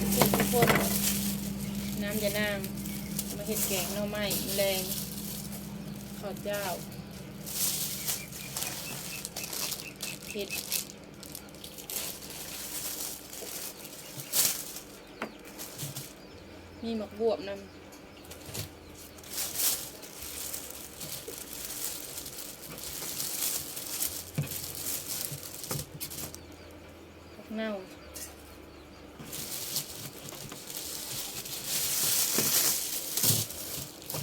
ทุกคนน้ำยานางมาเห็ดแกงหน่อไม้แรงข้าวเจ้าเห็ดมีหมักบวบนำเน่า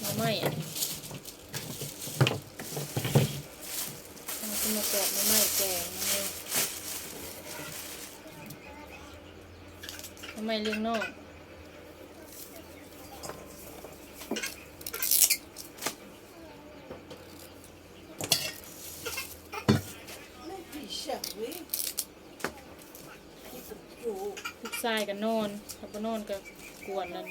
หน่อไม้อันนี้เอาขึ้นมาแกะหน่อไม้แกงมาเลยหน่อไม้ เลี้ยงนอกพี่เชื่อเว้ยพี่สุดอยู่ลูกชายก็นนอนถ้าบ่นอนก็กวนนั่น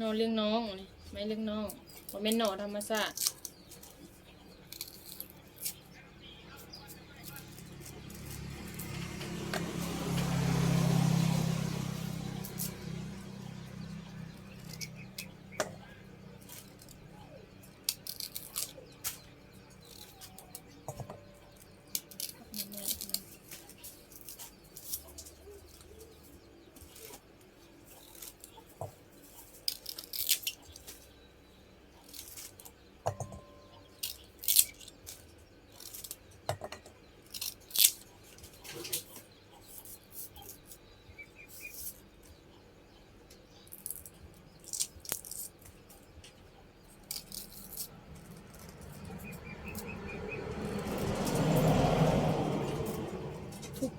นอนเลี้ยงน้องนี่ไม่เลี้ยงน้องบ่แม่นหนอธรรมชาติ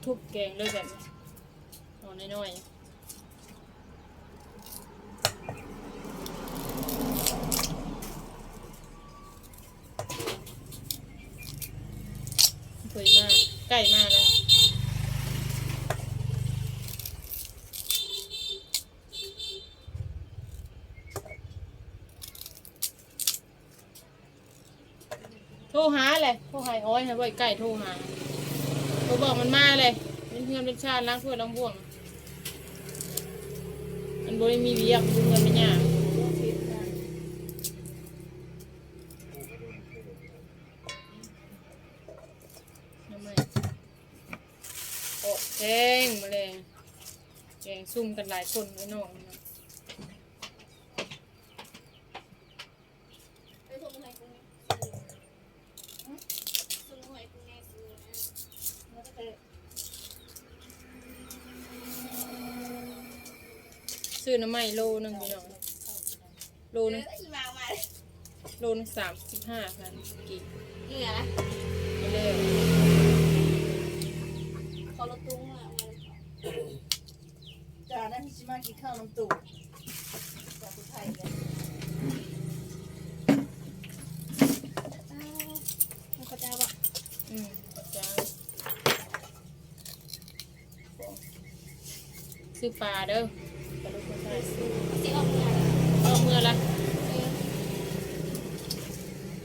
ทุบแกงเลยแบบนี้เอาน้อยๆสวยมาก ใกล้มากแล้วโทรหาเลยโทรหาอ้อยให้ไว้ใกล้โทรหา โทรบอกมันมาเลยเป็นเพื่อนเป็นชาติล้างถ้วยล้างบ่วง มันบ่ได้มีเวียกดูเงินไม่ยากโอ้แกงมาเลยแกงซุ่มกันหลายคนไว้น้องนะ ไปส่งให้กูไงส่งให้กูไงซื้อนะแล้วก็ไป ซื้อน้ำไม้โลหนึงพี่น้องโลหนึองอีมามาโลหนึงสามสิบห้าพันกี่เหนื่อยนะไปเลยขอรถตุ้งอะจ้านั่นพี่ชิมากินข้าวน้ำตู่จากผู้ไทยกันมันก็จะแบบอืมจ้าซื้อปลาเด้อปลาลูกกระต่ายซื้อ สิออกเหนื่อยเอาเมื่อละเออ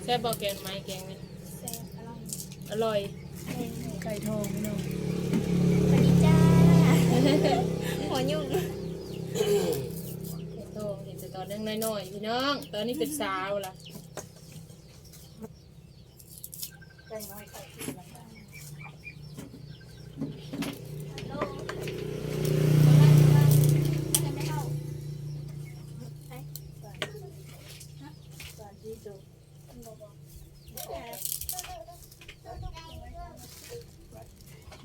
แซ่บบอกแกงไหมแกงนี่แซ่บอร่อยอร่อยเออไก่ทองพี่น้องสวัสดีจ้าหัวยุ่งไก่ทองเห็นแต่ตอนยังน้อยๆพี่น้อง ตอนนี้เป็นสาวละไก่น้อยไก่ที่หลังบ้าน ฮัลโหลไม่ไม่เข้าไป สารที่ดู บอกบอก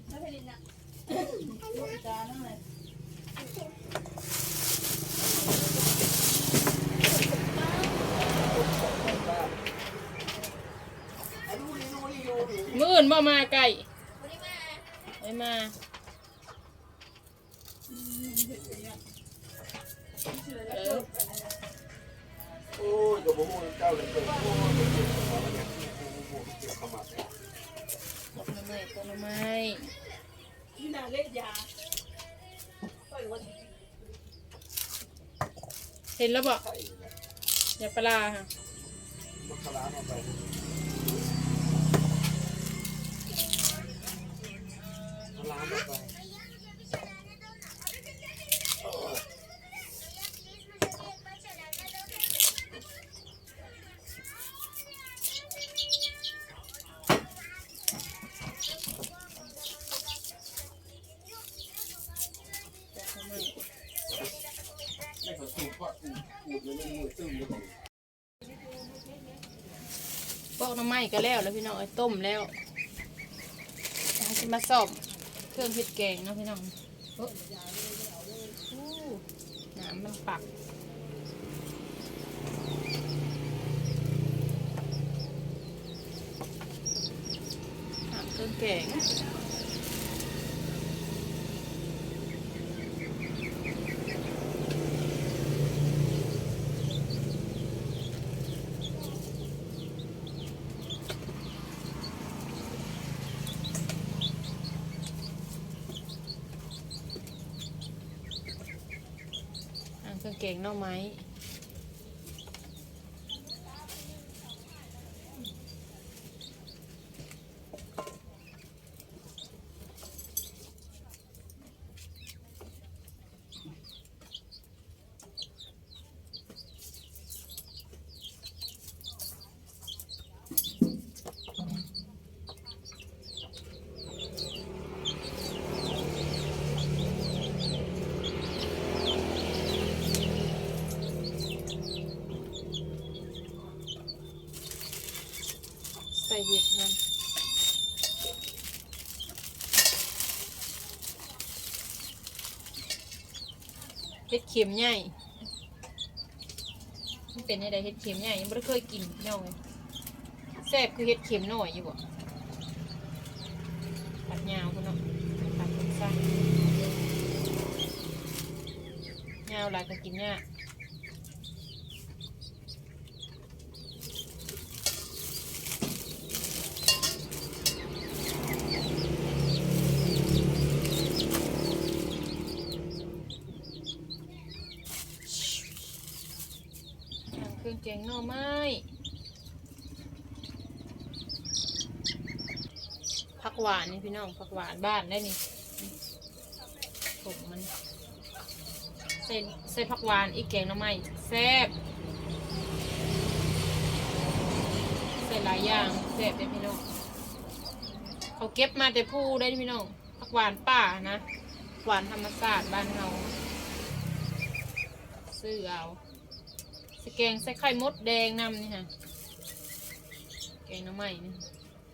ไม่ไปลินอะ ลูกจ้านั่นแหละ มื่ออื่นบ่มาไก่มาไม่มาเออโอ้ยกับโมโหเจ้าเลยเกิดโอ้ยเกิดมาวเนี่ยโอ้โหเกี่ยวเข้ามาเนี่ยตกน้ำไม้ตกน้ำไม้ที่นาเล่นยาก็อยู่ว่าเห็นแล้วบ่ไข่เนี่ยอย่าปลาค่ะมัคคารามาไป น้ำมาไป ไม่ขอสูบเพราะอูดอูดเลยไม่มือตึ้งเลย บอกน้ำไม้ก็แล้วแล้วพี่น้องเอ้ยต้มแล้วเอาสิมาซ่อม รื่องเฮ็ดแกงเนาะพี่น้องโอ้น้ำมันปักน้ำเครื่องแกงน้ำเครื่อง แกงหน่อไม้ เฮ็ดเค็มใหญ่มันเป็นยังไงเฮ็ดเค็มใหญ่ยังไม่เคยกินเน้องเลยแซ่บคือเฮ็ดเค็มหน่อยอยู่บ่ปัดยาวคุณเนาะปัดสั้นยาวหลายก็กินยาก ทำเครื่องแกงหน่อไม้ผักหวานนี่พี่น้องผักหวานบ้านได้นี่ผมมันเส้นเส้นผักหวานอีกแกงหน่อไม้แซ่บใส่หลายอย่างแซ่บเลยพี่น้องเขาเก็บมาแต่ผู้ได้พี่น้องผักหวานป่านะหวานธรรมชาติบ้านเราซื้อเอา สแกงใส่ไข่มดแดงนำนี่ฮะแกงน้ำใหม่นี่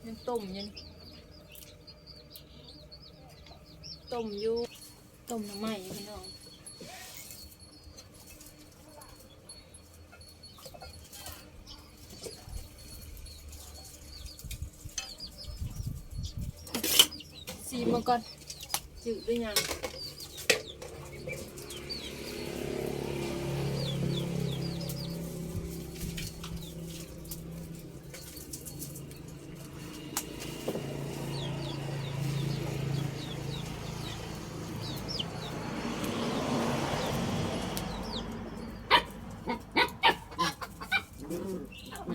ยังต้มยังต้มอยู่ต้มน้ำใหม่พี่น้องสีมาก่อนจืดด้วยยัง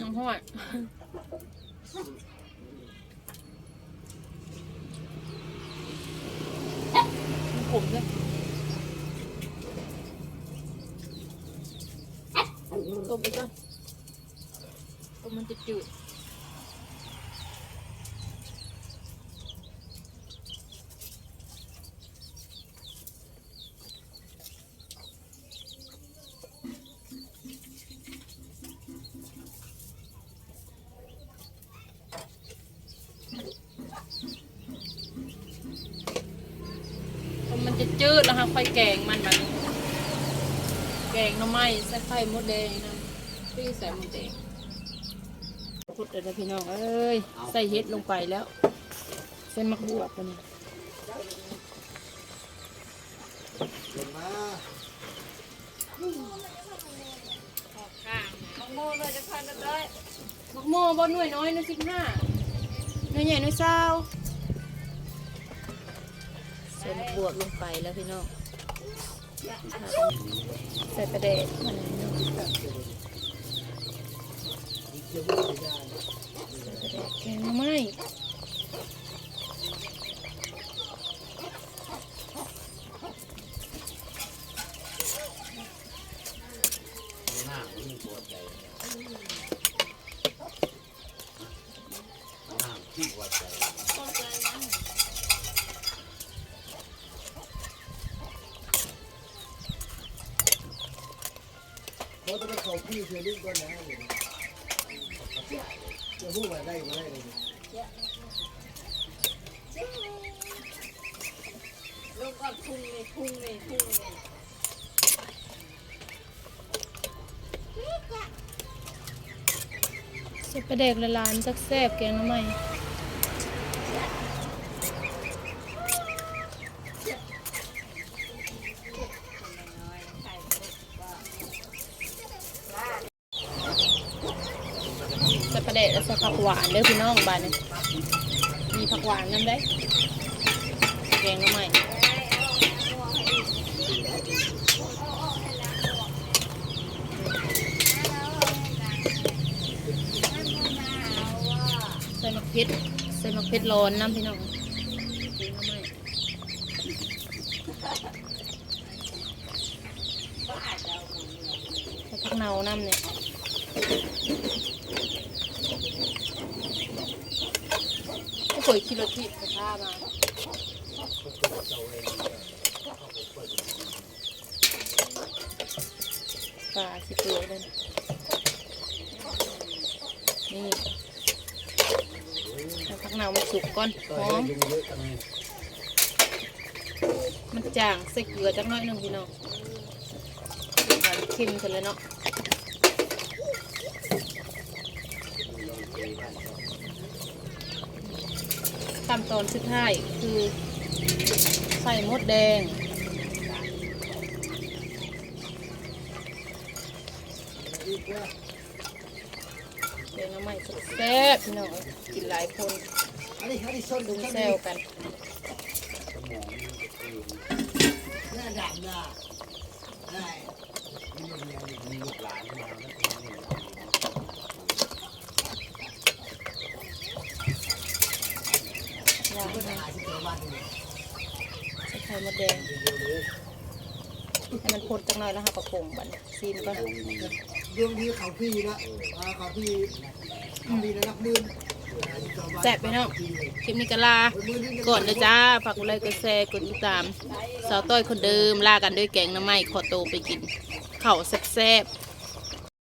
น้ำห้อย ผมเนี่ยต้มไปก่อนต้มมันจะจืด จะจืดแล้วค่ะค่อยแกงมันแบบนี้แกงหน่อไม้ใส่ไข่มดแดงนะพี่ใส่มดแดงพุดเดี๋ยวนะพี่น้องเอ้ยใส่เห็ดลงไปแล้วใส่มักบวบตัวนี้เดินมามักโม่เลยจะพันได้มักโม่บ่หน่วยน้อยหน่วยสิบห้าหน่วยใหญ่หน่วยเศร้าใส่มักบวบลงไปแล้วพี่น้องใส่ประเดดมันนี่เนาะใส่ประเดดแกงไม้ หัวใจน้ำที่หัวใจ เขาจะไปเขา พี่เชื่อลิ้นก่อนนะจะพูดว่าได้ก็ได้เลยลงก่อนพุ่งเลยพุ่งเลยพุ่งเลยสุดประเด็กละลานจักแซ่บแกงหน้ำไม่ น้อยไข่ ใส่ป ระเด็กแล้วใส่ผักหวานเด้อพี่น้องบ้านนี้มีผักหวานนำได้แกงหน้ำไม้ใส่มะเขือใส่มะเขือร้อนน้ำพี่น้องแกงหน้ำไม้ใส่ผักเนาน้ำเนี่ย ไม่เค ยคิดรถที่ไปท่ามาปลาสิเปื่อเลยนี่เอาพักนาวมันสุกก่อนหอมมันจางใส่เกลือจักน้อยหนึ่งพี่น้องหวานเค็มกันเลยเนาะ ขั้นตอนสุดท้ายคือใส่มดแดง เดี๋ยวน้ำใหม่แซ่บๆพี่น้องกินหลายคนอันนี้อันนี้ส้นดุดูงแซแซววกันหน้าดำหน้าได้มีลูกหลานมาแล้ว ก็มีวางก็นะหาที่เจอบ้านนี่ใส่ไข่มดแดงให้มันพ่นจักหน่อยแล้วค่ะประคงบันซีมก่อนดวงดีเขาพี่นะเขาพี่เขาพี่นะนักมืนแซ่บไปเนาะคลิปนี้ก็ลาก่อนเลยจ้าฝากกดไลค์กดแชร์กดติดตามสาวต้อยคนเดิมลากันด้วยแกงน้ำไม้ขอโตวไปกินเข้าแซ่บๆ